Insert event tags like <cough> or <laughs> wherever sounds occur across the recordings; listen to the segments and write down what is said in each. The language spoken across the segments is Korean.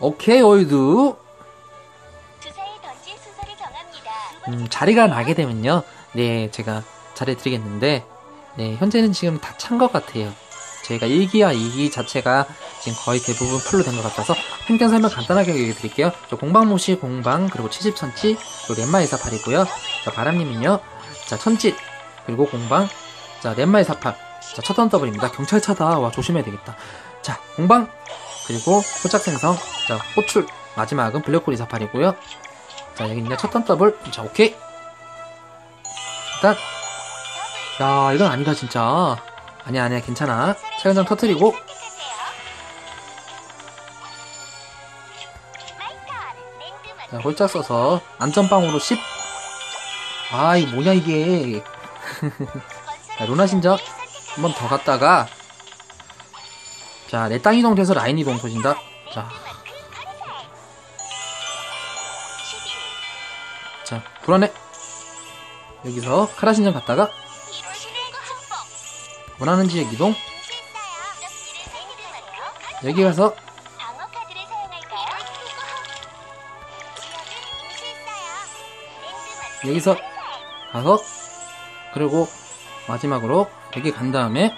오케이 정합니다. 음, 자리가 나게 되면요. 네 제가 잘해드리겠는데 네 현재는 지금 다 찬 것 같아요 저희가 1기와 2기 자체가 지금 거의 대부분 풀로 된 것 같아서 행전 설명 간단하게 얘기해 드릴게요. 저 공방모시 공방 그리고 70천치 그리고 넷마 248이고요. 자 바람님은요? 자 천치 그리고 공방. 자 넷마 248자 첫던 더블입니다. 경찰차다. 와 조심해야 되겠다. 자 공방 그리고 호착생성. 자 호출. 마지막은 블랙홀 248이고요. 자 여기 있네 첫던 더블. 자 오케이. 일단. 야 이건 아니다 진짜 아니야 아니야 괜찮아. 차근장 터트리고. 자 홀짝 써서 안전빵으로 10 아, 이 뭐냐, 이게. <laughs> 자, 루나 신적 한번 더 갔다가, 자, 내 땅 이동 돼서 라인 이동 보신다. 자, 자, 불안해. 여기서 카라 신전 갔다가, 원하는 지역 이동. 여기 가서. 여기서 가서, 그리고 마지막으로 여기 간 다음에,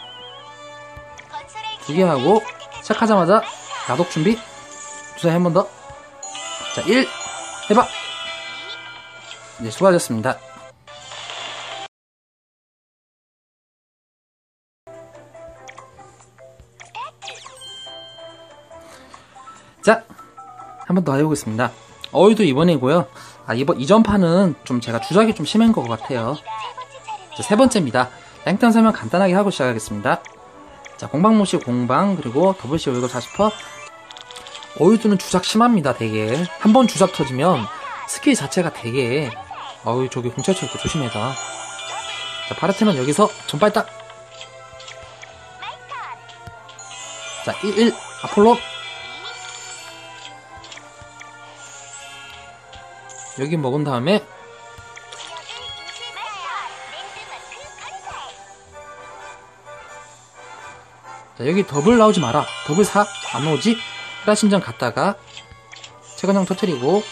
두 개 하고, 시작하자마자, 야독 준비. 주사위 한 번 더. 자, 1. 해봐. 네, 수고하셨습니다. 자, 한 번 더 해보겠습니다. 어이도 이번이고요. 아, 이번, 이전 판은 좀 제가 주작이 좀 심한 것 같아요. 자, 세 번째입니다. 랭턴 설명 간단하게 하고 시작하겠습니다. 자, 공방모시 공방, 그리고 더블시 월급 40%. 어이두는 주작 심합니다, 되게. 한 번 주작 터지면 스킬 자체가 되게, 어이, 저기 공찰차 있고 조심해라. 자, 바르트는 여기서 전발딱. 자, 1, 1, 아폴로. 여기 먹은 다음에, 자, 여기 더블 나오지 마라. 더블 4, 안 나오지? 히라신전 갔다가, 최건영 터트리고,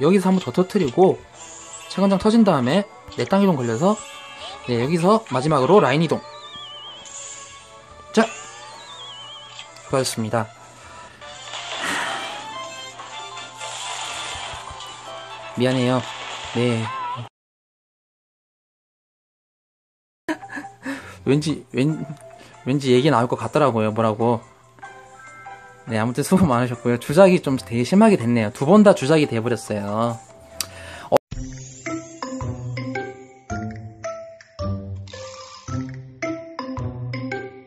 여기서 한번 더 터트리고, 최건장 터진 다음에, 내 땅 이동 걸려서, 네, 여기서 마지막으로 라인 이동. 자, 수고하셨습니다. 미안해요. 네. 왠지, 왠, 왠지 얘기 나올 것 같더라고요. 뭐라고. 네, 아무튼 수고 많으셨고요. 주작이 좀 되게 심하게 됐네요. 두 번 다 주작이 돼버렸어요.